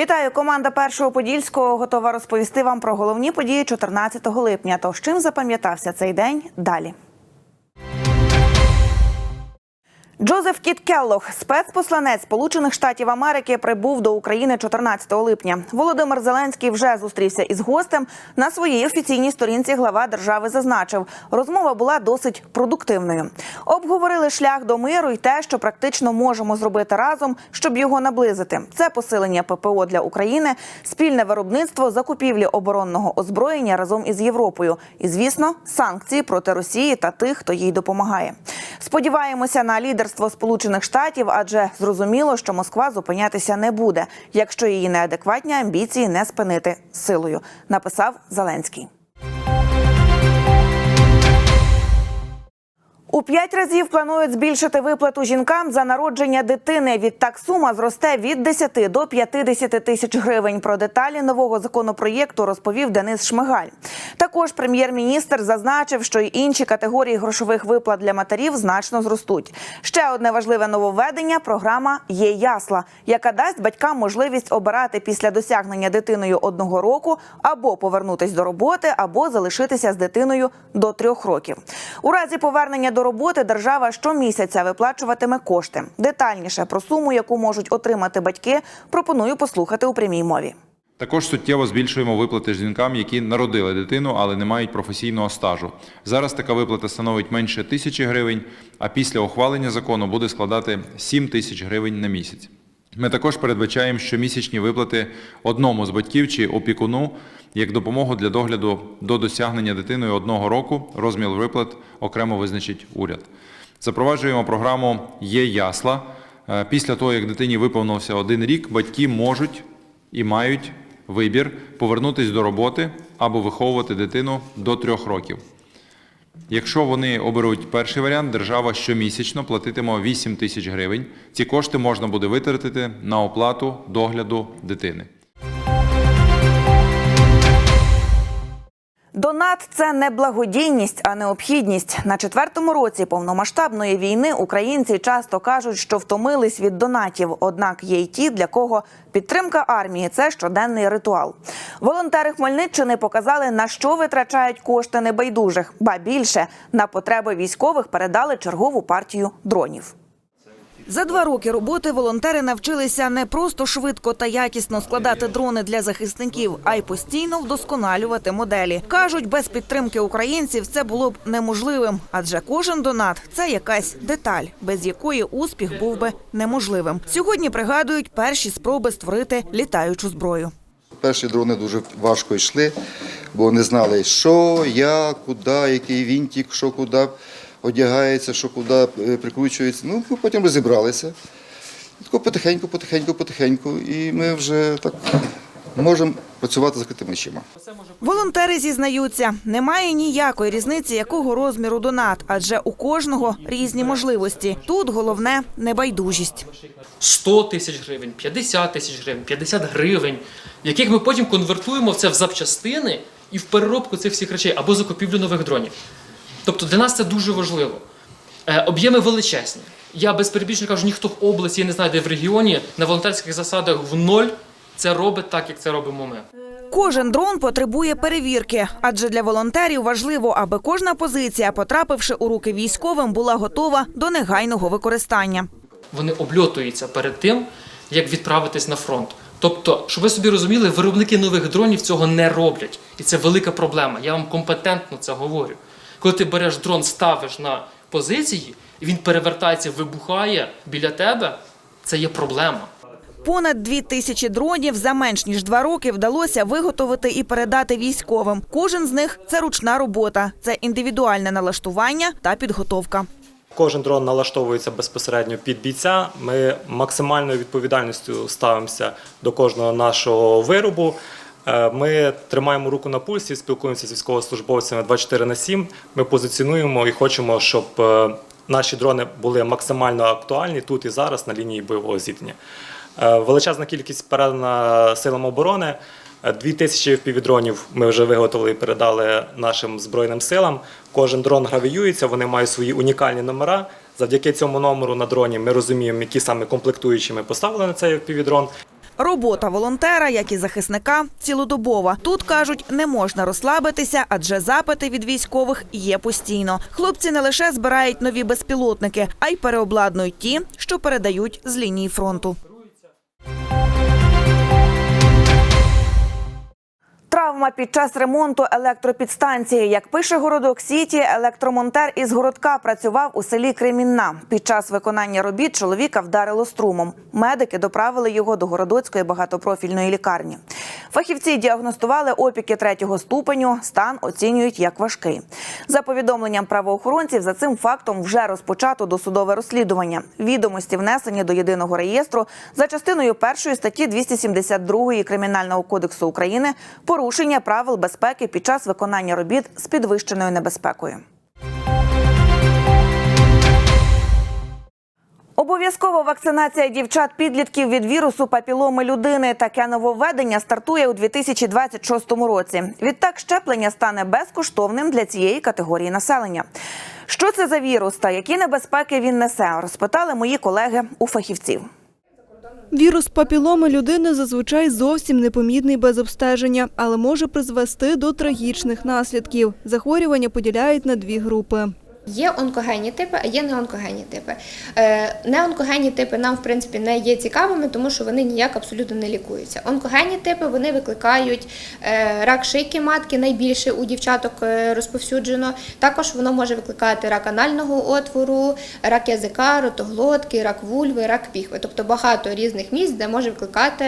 Вітаю! Команда першого подільського готова розповісти вам про головні події 14 липня. Тож чим запам'ятався цей день далі. Джозеф Кіт Келлог, спецпосланець Сполучених Штатів Америки, прибув до України 14 липня. Володимир Зеленський вже зустрівся із гостем. На своїй офіційній сторінці глава держави зазначив, розмова була досить продуктивною. Обговорили шлях до миру і те, що практично можемо зробити разом, щоб його наблизити. Це посилення ППО для України, спільне виробництво закупівлі оборонного озброєння разом із Європою. І, звісно, санкції проти Росії та тих, хто їй допомагає. Сподіваємося на лідерство Сполучених Штатів, адже зрозуміло, що Москва зупинятися не буде, якщо її неадекватні амбіції не спинити силою. Написав Зеленський. У п'ять разів планують збільшити виплату жінкам за народження дитини. Відтак сума зросте від 10 до 50 тисяч гривень. Про деталі нового законопроєкту розповів Денис Шмигаль. Також прем'єр-міністр зазначив, що й інші категорії грошових виплат для матерів значно зростуть. Ще одне важливе нововведення програма є ясла, яка дасть батькам можливість обирати після досягнення дитиною одного року або повернутись до роботи, або залишитися з дитиною до трьох років. У разі повернення до роботи держава щомісяця виплачуватиме кошти. Детальніше про суму, яку можуть отримати батьки, пропоную послухати у прямій мові. Також суттєво збільшуємо виплати жінкам, які народили дитину, але не мають професійного стажу. Зараз така виплата становить менше тисячі гривень, а після ухвалення закону буде складати 7 тисяч гривень на місяць. Ми також передбачаємо щомісячні виплати одному з батьків чи опікуну як допомогу для догляду до досягнення дитиною одного року. Розмір виплат окремо визначить уряд. Запроваджуємо програму Є ясла. Е, Після того, як дитині виповнився один рік, батьки можуть і мають вибір повернутися до роботи або виховувати дитину до трьох років. Якщо вони оберуть перший варіант, держава щомісячно платитиме 8 тисяч гривень. Ці кошти можна буде витратити на оплату догляду дитини. Донат це не благодійність, а необхідність. На четвертому році повномасштабної війни українці часто кажуть, що втомились від донатів. Однак є й ті, для кого підтримка армії це щоденний ритуал. Волонтери Хмельниччини показали, на що витрачають кошти небайдужих, ба більше на потреби військових передали чергову партію дронів. За два роки роботи волонтери навчилися не просто швидко та якісно складати дрони для захисників, а й постійно вдосконалювати моделі. кажуть, без підтримки українців це було б неможливим, адже кожен донат це якась деталь, без якої успіх був би неможливим. Сьогодні пригадують перші спроби створити літаючу зброю. Перші дрони дуже важко йшли, бо не знали, що, як, куди, який вінтик, що куди одягається, що куди е, прикручується. Ну, ми потім розібралися. Тако потихеньку, потихеньку, потихеньку. І ми вже так можемо працювати з закритими очима. Волонтери зізнаються, немає ніякої різниці, якого розміру донат, адже у кожного різні можливості. Тут головне небайдужість. 100 тисяч гривень, 50 тисяч гривень, 50 гривень, яких ми потім конвертуємо в це в запчастини і в переробку цих всіх речей або закупівлю нових дронів. Тобто для нас це дуже важливо. Е, Об'єми величезні. Я без перебільшення кажу, ніхто в області, я не знаю, де в регіоні на волонтерських засадах в ноль це робить так, як це робимо ми. Кожен дрон потребує перевірки, адже для волонтерів важливо, аби кожна позиція, потрапивши у руки військовим, була готова до негайного використання. Вони обльотуються перед тим, як відправитись на фронт. Тобто, щоб ви собі розуміли, виробники нових дронів цього не роблять. І це велика проблема. Я вам компетентно це говорю. Коли ти береш дрон, ставиш на позиції, і він перевертається, вибухає біля тебе, це є проблема. Понад дві тисячі дронів за менш ніж два роки вдалося виготовити і передати військовим. Кожен з них це ручна робота, це індивідуальне налаштування та підготовка. Кожен дрон налаштовується безпосередньо під бійця. Ми максимальною відповідальністю ставимося до кожного нашого виробу. Е, Ми тримаємо руку на пульсі, спілкуємося з військовослужбовцями 24 на 7. Ми позиціонуємо і хочемо, щоб е, наші дрони були максимально актуальні тут і зараз на лінії бойового зіткнення. Е, Величезна кількість передана силам оборони. Дві тисячі впівдронів ми вже виготовили і передали нашим збройним силам. Кожен дрон гравіюється, вони мають свої унікальні номера. Завдяки цьому номеру на дроні ми розуміємо, які саме комплектуючі ми поставили на цей впівдрон. Робота волонтера, як і захисника, цілодобова. Тут кажуть, не можна розслабитися, адже запити від військових є постійно. Хлопці не лише збирають нові безпілотники, а й переобладнують ті, що передають з лінії фронту. Травма під час ремонту електропідстанції. Як пише городок Сіті, електромонтер із городка працював у селі Кремінна. Під час виконання робіт чоловіка вдарило струмом. Медики доправили його до городоцької багатопрофільної лікарні. Фахівці діагностували опіки третього ступеню. Стан оцінюють як важкий. За повідомленням правоохоронців, за цим фактом вже розпочато досудове розслідування. Відомості внесені до єдиного реєстру за частиною першої статті 272 Кримінального кодексу України порушення правил безпеки під час виконання робіт з підвищеною небезпекою. Обов'язкова вакцинація дівчат-підлітків від вірусу папіломи людини. Таке нововведення стартує у 2026 році. Відтак щеплення стане безкоштовним для цієї категорії населення. Що це за вірус та які небезпеки він несе, розпитали мої колеги у фахівців. Вірус папіломи людини зазвичай зовсім непомітний без обстеження, але може призвести до трагічних наслідків. Захворювання поділяють на дві групи. Є онкогенні типи, а є неонкогенні типи. Е, Неонкогенні типи нам, в принципі, не є цікавими, тому що вони ніяк абсолютно не лікуються. Онкогенні типи вони викликають е, рак шийки матки, найбільше у дівчаток е, розповсюджено. Також воно може викликати рак анального отвору, рак язика, ротоглотки, рак вульви, рак піхви. Тобто багато різних місць, де може викликати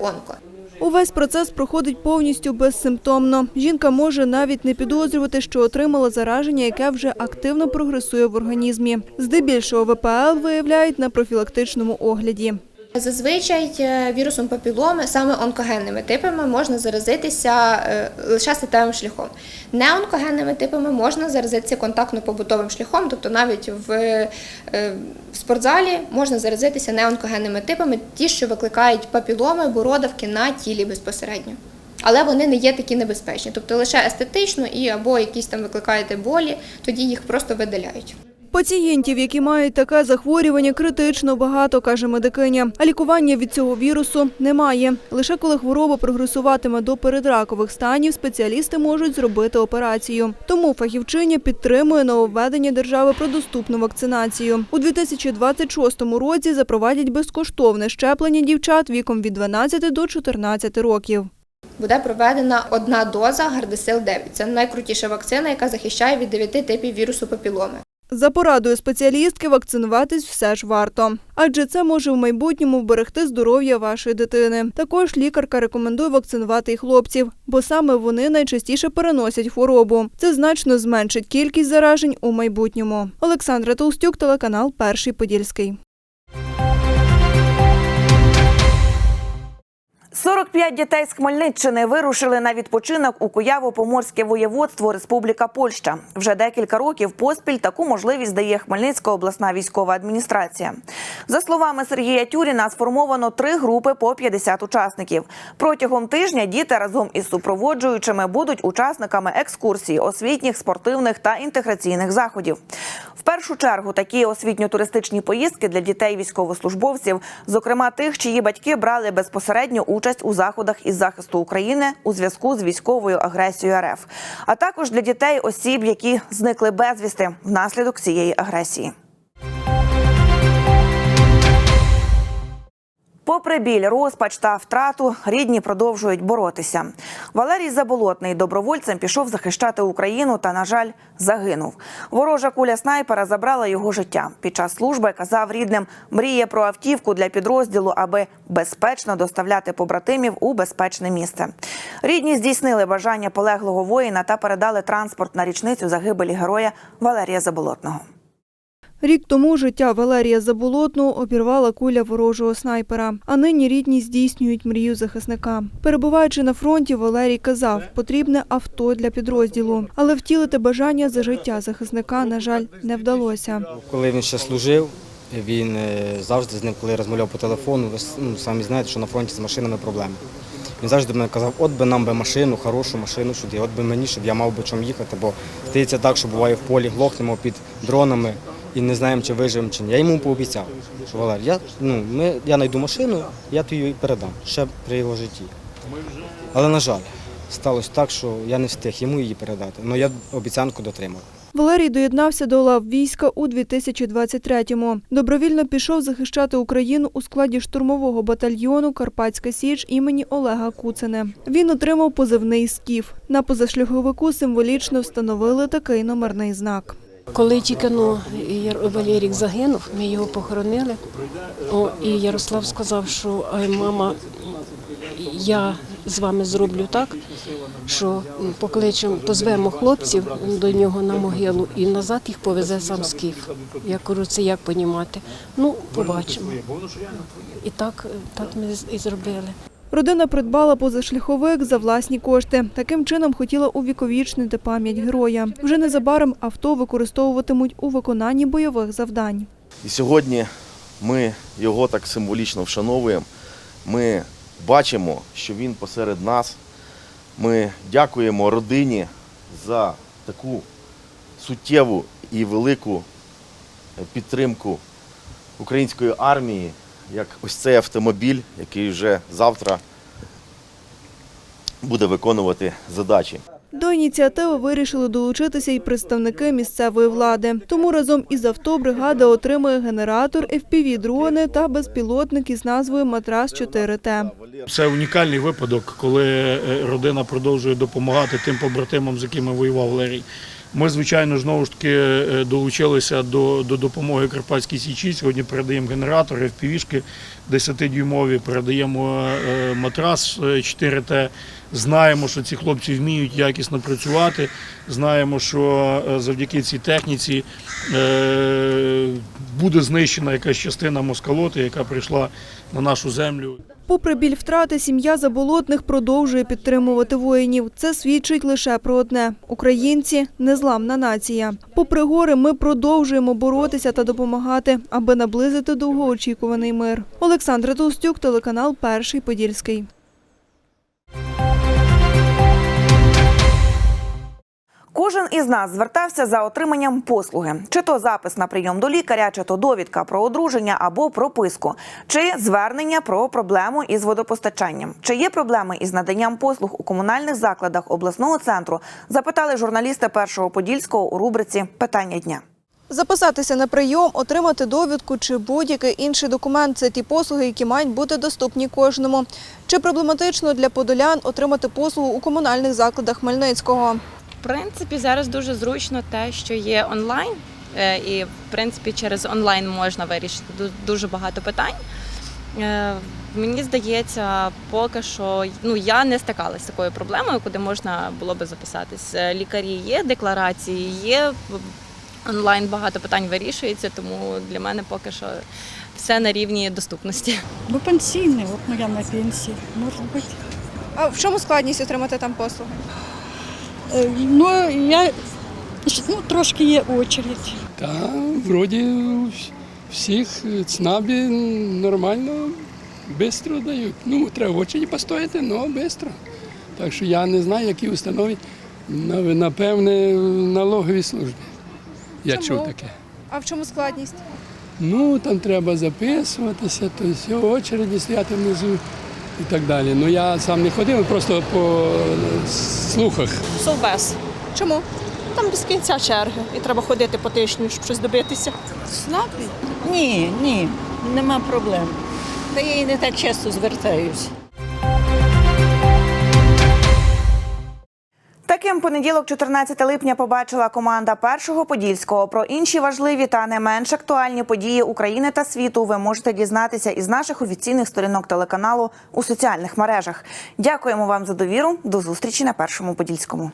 онко. Увесь процес проходить повністю безсимптомно. Жінка може навіть не підозрювати, що отримала зараження, яке вже активно прогресує в організмі. Здебільшого ВПЛ виявляють на профілактичному огляді. Зазвичай е, вірусом папіломи, саме онкогенними типами, можна заразитися е, лише статевим шляхом. Неонкогенними типами можна заразитися контактно-побутовим шляхом, тобто навіть е, в спортзалі можна заразитися неонкогенними типами, ті, що викликають папіломи, бородавки на тілі безпосередньо. Але вони не є такі небезпечні, тобто лише естетично і або якісь там викликаєте болі, тоді їх просто видаляють. Пацієнтів, які мають таке захворювання, критично багато, каже медикиня. А лікування від цього вірусу немає. Лише коли хвороба прогресуватиме до передракових станів, спеціалісти можуть зробити операцію. Тому фахівчиня підтримує нововведення держави про доступну вакцинацію. У 2026 році запровадять безкоштовне щеплення дівчат віком від 12 до 14 років. Буде проведена одна доза Гардесил 9. Це найкрутіша вакцина, яка захищає від 9 типів вірусу папіломи. За порадою спеціалістки, вакцинуватись все ж варто, адже це може в майбутньому вберегти здоров'я вашої дитини. Також лікарка рекомендує вакцинувати і хлопців, бо саме вони найчастіше переносять хворобу. Це значно зменшить кількість заражень у майбутньому. Олександра Толстюк, телеканал Перший Подільський. 45 дітей з Хмельниччини вирушили на відпочинок у Куяво-Поморське воєводство Республіка Польща. Вже декілька років поспіль таку можливість дає Хмельницька обласна військова адміністрація. За словами Сергія Тюріна, сформовано три групи по 50 учасників. Протягом тижня діти разом із супроводжуючими будуть учасниками екскурсій, освітніх, спортивних та інтеграційних заходів. В першу чергу такі освітньо-туристичні поїздки для дітей військовослужбовців, зокрема тих, чиї батьки брали безпосередньо участь у заходах із захисту України у зв'язку з військовою агресією РФ, а також для дітей осіб, які зникли безвісти внаслідок цієї агресії. Попри біль, розпач та втрату, рідні продовжують боротися. Валерій Заболотний добровольцем пішов захищати Україну та, на жаль, загинув. Ворожа куля снайпера забрала його життя. Під час служби казав рідним, мріє про автівку для підрозділу, аби безпечно доставляти побратимів у безпечне місце. Рідні здійснили бажання полеглого воїна та передали транспорт на річницю загибелі героя Валерія Заболотного. Рік тому життя Валерія Заболотного обірвала куля ворожого снайпера. А нині рідні здійснюють мрію захисника. Перебуваючи на фронті, Валерій казав, потрібне авто для підрозділу, але втілити бажання за життя захисника, на жаль, не вдалося. Коли він ще служив, він е, завжди з ним, коли розмовляв по телефону, ви ну, самі знаєте, що на фронті з машинами проблеми. Він завжди мені казав, от би нам би машину, хорошу машину сюди, от би мені, щоб я мав би чим їхати, бо стається так, що буває в полі, глохнемо під дронами, і не знаємо, чи виживемо, чи ні. Я йому пообіцяв, що Валер, я, ну, ми, я знайду машину, я тобі її передам ще при його житті. Але, на жаль, сталося так, що я не встиг йому її передати. але я обіцянку дотримав. Валерій доєднався до лав війська у 2023-му. Добровільно пішов захищати Україну у складі штурмового батальйону Карпатська Січ імені Олега Куцини. Він отримав позивний «Скіф». На позашляховику символічно встановили такий номерний знак. Коли тільки ну, Валерік загинув, ми його похоронили. О, і Ярослав сказав, що мама, я з вами зроблю так, що покличемо, позвемо хлопців до нього на могилу і назад їх повезе сам скіф. Я кажу, це як понімати? Ну, побачимо. І так, так ми і зробили. Родина придбала позашляховик за власні кошти. Таким чином хотіла увіковічнити пам'ять героя. Вже незабаром авто використовуватимуть у виконанні бойових завдань. І сьогодні ми його так символічно вшановуємо. Ми бачимо, що він посеред нас. Ми дякуємо родині за таку суттєву і велику підтримку української армії, як ось цей автомобіль, який вже завтра буде виконувати задачі. До ініціативи вирішили долучитися і представники місцевої влади. Тому разом із авто бригада отримує генератор, FPV-дрони та безпілотник із назвою Матрас 4Т. Це унікальний випадок, коли е, родина продовжує допомагати тим побратимам, з якими воював Валерій. Ми, звичайно, знову ж таки е, долучилися до, до допомоги Карпатській Січі. Сьогодні передаємо генератори, FPV-шки 10-дюймові, передаємо е, матрас е, 4Т. Знаємо, що ці хлопці вміють якісно працювати. Знаємо, що е, завдяки цій техніці е, буде знищена якась частина москалоти, яка прийшла на нашу землю. Попри біль втрати, сім'я заболотних продовжує підтримувати воїнів. Це свідчить лише про одне – українці – незламна нація. Попри гори, ми продовжуємо боротися та допомагати, аби наблизити довгоочікуваний мир. Олександра Толстюк, телеканал «Перший Подільський». Кожен із нас звертався за отриманням послуги, чи то запис на прийом до лікаря, чи то довідка про одруження або прописку, чи звернення про проблему із водопостачанням. Чи є проблеми із наданням послуг у комунальних закладах обласного центру? Запитали журналісти першого подільського у рубриці Питання дня. Записатися на прийом, отримати довідку чи будь-який інший документ – це ті послуги, які мають бути доступні кожному. Чи проблематично для подолян отримати послугу у комунальних закладах Хмельницького? В принципі, зараз дуже зручно те, що є онлайн, е, і в принципі через онлайн можна вирішити дуже багато питань. Е, Мені здається, поки що ну я не стикалася з такою проблемою, куди можна було би записатись. Е, Лікарі є, декларації є. Онлайн багато питань вирішується, тому для мене поки що все на рівні доступності. Ну, пенсійний, от ну я на пенсії, може бути. А в чому складність отримати там послуги? Е, Ну, я ну, трошки є очередь. Та вроді всіх ЦНАБі нормально, швидко дають. Ну, треба в очі постояти, але швидко. Так що я не знаю, які установи, напевне, в налоговій службі. Я чув таке. А в чому складність? Ну, там треба записуватися, то все, очереді стояти внизу і так далі. Ну я сам не ходив, просто по слухах. Совбез. Чому? Там без кінця черги. І треба ходити по тижню, щоб щось добитися. СНАПі? Ні, ні, нема проблем. Та я і не так часто звертаюсь. Таким понеділок, 14 липня, побачила команда першого подільського. Про інші важливі та не менш актуальні події України та світу ви можете дізнатися із наших офіційних сторінок телеканалу у соціальних мережах. Дякуємо вам за довіру. До зустрічі на першому подільському.